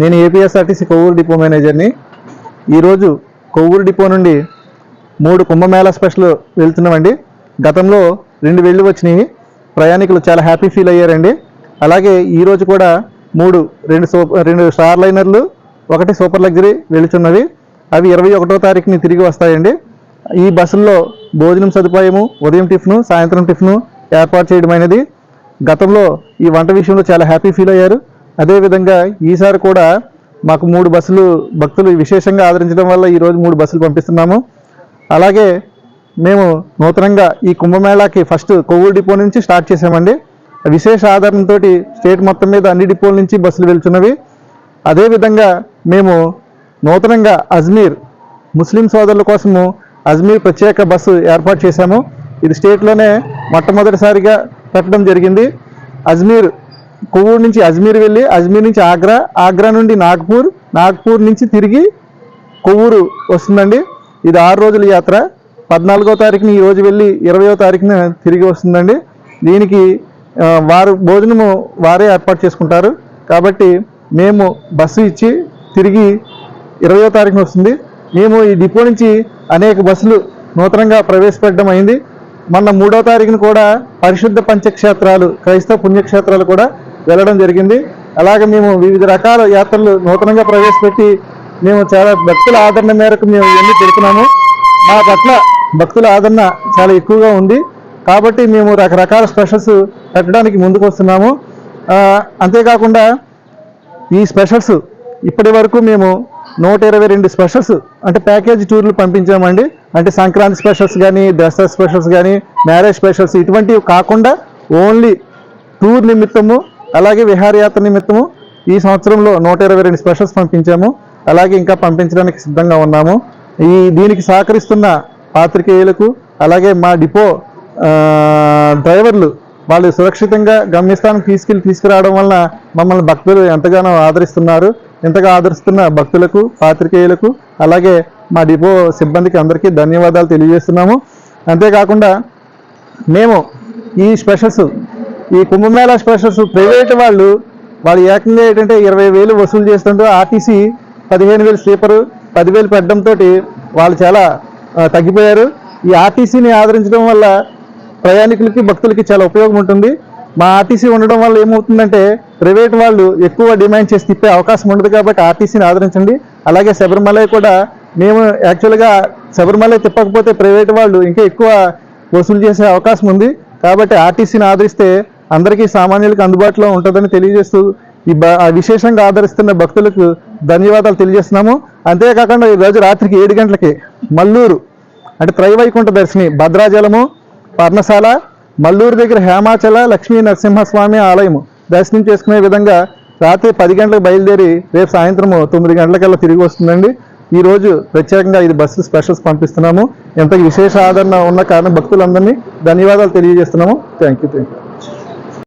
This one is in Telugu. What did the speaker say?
నేను ఏపీఎస్ఆర్టీసీ కొవ్వూరు డిపో మేనేజర్ని. ఈరోజు కొవ్వూరు డిపో నుండి మూడు కుంభమేళా స్పెషల్ వెళ్తున్నామండి. గతంలో రెండు వెళ్ళి వచ్చినాయి. ప్రయాణికులు చాలా హ్యాపీ ఫీల్ అయ్యారండి. అలాగే ఈరోజు కూడా మూడు రెండు సూపర్ రెండు స్టార్ లైనర్లు ఒకటి సూపర్ లగ్జరీ వెళుచున్నవి అవి ఇరవై ఒకటో తారీఖుని తిరిగి వస్తాయండి. ఈ బస్సుల్లో భోజనం సదుపాయము ఉదయం టిఫిను సాయంత్రం టిఫిను ఏర్పాటు చేయడం అనేది గతంలో ఈ వంట విషయంలో చాలా హ్యాపీ ఫీల్ అయ్యారు. అదేవిధంగా ఈసారి కూడా మాకు మూడు బస్సులు భక్తులు విశేషంగా ఆదరించడం వల్ల ఈరోజు మూడు బస్సులు పంపిస్తున్నాము. అలాగే మేము నూతనంగా ఈ కుంభమేళాకి ఫస్ట్ కొవ్వూరు డిపో నుంచి స్టార్ట్ చేసామండి విశేష ఆదరణతో స్టేట్ మొత్తం మీద అన్ని డిపోల నుంచి బస్సులు వెళ్తున్నవి. అదేవిధంగా మేము నూతనంగా అజ్మీర్ ముస్లిం సోదరుల కోసము అజ్మీర్ ప్రత్యేక బస్సు ఏర్పాటు చేశాము. ఇది స్టేట్లోనే మొట్టమొదటిసారిగా పెట్టడం జరిగింది. అజ్మీర్ కొవ్వూరు నుంచి అజ్మీర్ వెళ్ళి అజ్మీర్ నుంచి ఆగ్రా ఆగ్రా నుండి నాగ్పూర్ నాగ్పూర్ నుంచి తిరిగి కొవ్వూరు వస్తుందండి. ఇది ఆరు రోజుల యాత్ర. పద్నాలుగో తారీఖున ఈ రోజు వెళ్ళి ఇరవయో తారీఖున తిరిగి వస్తుందండి. దీనికి వారు భోజనము వారే ఏర్పాటు చేసుకుంటారు. కాబట్టి మేము బస్సు ఇచ్చి తిరిగి ఇరవయో తారీఖున వస్తుంది. మేము ఈ డిపో నుంచి అనేక బస్సులు నూతనంగా ప్రవేశపెట్టడం అయింది. మొన్న మూడో తారీఖున కూడా పరిశుద్ధ పంచక్షేత్రాలు క్రైస్తవ పుణ్యక్షేత్రాలు కూడా వెళ్ళడం జరిగింది. అలాగే మేము వివిధ రకాల యాత్రలు నూతనంగా ప్రవేశపెట్టి మేము చాలా భక్తుల ఆదరణ మేరకు మేము ఇవన్నీ పెడుతున్నాము. మా పట్ల భక్తుల ఆదరణ చాలా ఎక్కువగా ఉంది. కాబట్టి మేము రకరకాల స్పెషల్స్ పెట్టడానికి ముందుకు వస్తున్నాము. అంతేకాకుండా ఈ స్పెషల్స్ ఇప్పటి వరకు మేము నూట ఇరవై రెండు స్పెషల్స్ అంటే ప్యాకేజ్ టూర్లు పంపించామండి. అంటే సంక్రాంతి స్పెషల్స్ కానీ దసరా స్పెషల్స్ కానీ మ్యారేజ్ స్పెషల్స్ ఇటువంటివి కాకుండా ఓన్లీ టూర్ నిమిత్తము అలాగే విహారయాత్ర నిమిత్తము ఈ సంవత్సరంలో నూట ఇరవై రెండు స్పెషల్స్ పంపించాము. అలాగే ఇంకా పంపించడానికి సిద్ధంగా ఉన్నాము. ఈ దీనికి సహకరిస్తున్న పాత్రికేయులకు అలాగే మా డిపో డ్రైవర్లు వాళ్ళు సురక్షితంగా గమ్యస్థానం తీసుకెళ్ళి తీసుకురావడం వలన మమ్మల్ని భక్తులు ఎంతగానో ఆదరిస్తున్నారు. ఇంతగా ఆదరిస్తున్న భక్తులకు పాత్రికేయులకు అలాగే మా డిపో సిబ్బందికి అందరికీ ధన్యవాదాలు తెలియజేస్తున్నాము. అంతేకాకుండా మేము ఈ స్పెషల్స్ ఈ కుంభమేళా స్పెషల్స్ ప్రైవేట్ వాళ్ళు వాళ్ళు ఏకంగా ఏంటంటే ఇరవై వేలు వసూలు చేస్తుంటే ఆర్టీసీ పదిహేను వేలు స్లీపరు పదివేలు పెట్టడంతో వాళ్ళు చాలా తగ్గిపోయారు. ఈ ఆర్టీసీని ఆదరించడం వల్ల ప్రయాణికులకి భక్తులకి చాలా ఉపయోగం ఉంటుంది. మా ఆర్టీసీ ఉండడం వల్ల ఏమవుతుందంటే ప్రైవేట్ వాళ్ళు ఎక్కువ డిమాండ్ చేసి తిప్పే అవకాశం ఉండదు కాబట్టి ఆర్టీసీని ఆదరించండి. అలాగే శబరిమల కూడా మేము యాక్చువల్గా శబరిమల తిప్పకపోతే ప్రైవేట్ వాళ్ళు ఇంకా ఎక్కువ వసూలు చేసే అవకాశం ఉంది. కాబట్టి ఆర్టీసీని ఆదరిస్తే అందరికీ సామాన్యులకు అందుబాటులో ఉంటుందని తెలియజేస్తూ ఈ బ- ఆ విశేషంగా ఆదరిస్తున్న భక్తులకు ధన్యవాదాలు తెలియజేస్తున్నాము. అంతేకాకుండా ఈ రోజు రాత్రికి ఏడు గంటలకి మల్లూరు అంటే త్రైవైకుంఠ దర్శిని భద్రాచలము పర్ణశాల మల్లూరు దగ్గర హేమాచల లక్ష్మీ నరసింహస్వామి ఆలయము దర్శనం చేసుకునే విధంగా రాత్రి పది గంటలకు బయలుదేరి రేపు సాయంత్రం తొమ్మిది గంటలకల్లా తిరిగి వస్తుందండి. ఈరోజు ప్రత్యేకంగా ఇది బస్సు స్పెషల్స్ పంపిస్తున్నాము. ఎంత విశేష ఆదరణ ఉన్న కారణం భక్తులందరినీ ధన్యవాదాలు తెలియజేస్తున్నాము. Thank you thank you